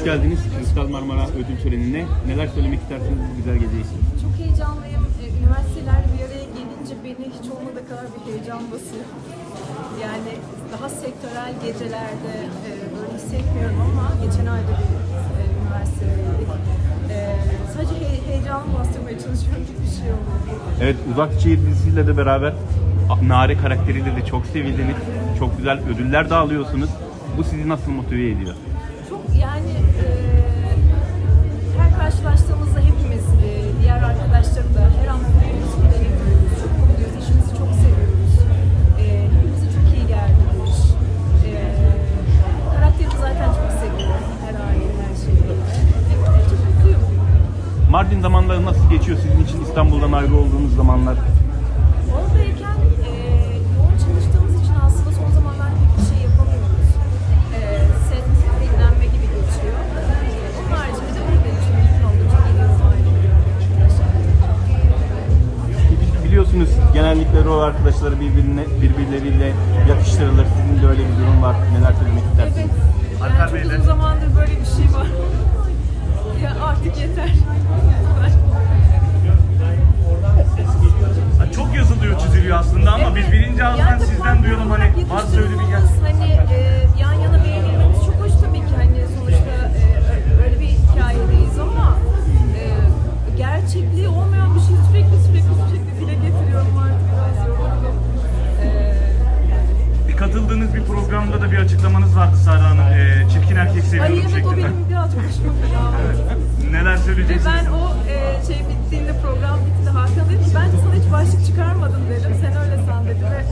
Hoş geldiniz Kristal Marmara ödül törenine. Neler söylemek istersiniz bu güzel gece için? Çok heyecanlıyım. Ee, Üniversiteler bir araya gelince beni hiç olmadığı kadar bir heyecan basıyor. Yani daha sektörel gecelerde e, böyle hissetmiyorum ama geçen ayda bir e, üniversitedeydik. E, sadece he- heyecanımı bastırmaya çalışıyorum gibi bir şey oluyor. Evet Uzak Şehir dizisiyle de beraber Nare karakteriyle de çok sevildiniz. Çok güzel ödüller de alıyorsunuz. Bu sizi nasıl motive ediyor? Çok yani e, her karşılaştığımızda hepimiz, e, diğer arkadaşlarım da her an mutluyuz, bile yapıyoruz. Çok mutluyuz, işimizi çok seviyoruz. E, çok iyi geldi bu. E, zaten çok seviyorum, her hali, her mutluyum. Mardin zamanları nasıl geçiyor sizin için İstanbul'dan ayrı olduğunuz zamanlar? Genellikle rol arkadaşları birbirine, birbirleriyle yakıştırılır. Sizin de öyle bir durum var. Neler söylemek Evet. istersiniz? Yani Alper çok Bey de- uzun zamandır böyle bir şey var. ya artık yeter. Ha, Çok yazılıyor, çiziliyor aslında ama biz birinci ağızdan sizden duyalım hani varsa öyle katıldığınız bir programda da bir açıklamanız vardı Sara Hanım. Ee, çirkin erkek ay seviyorum evet o şeklinde. benim biraz hoşuma gitti. Neler Ve söyleyeceksiniz? ben o e, şey bittiğinde program bitti Hakan dedi ki ben sana hiç başlık çıkarmadım dedim. Sen öyle san dedi ve.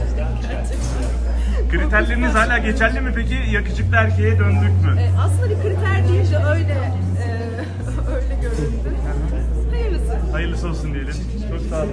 Kriterleriniz hala geçerli mi peki? Yakışıklı erkeğe döndük mü? E, aslında bir kriter değil de öyle e, öyle göründü. Hayırlısı. Hayırlısı olsun diyelim. Çok sağ olun.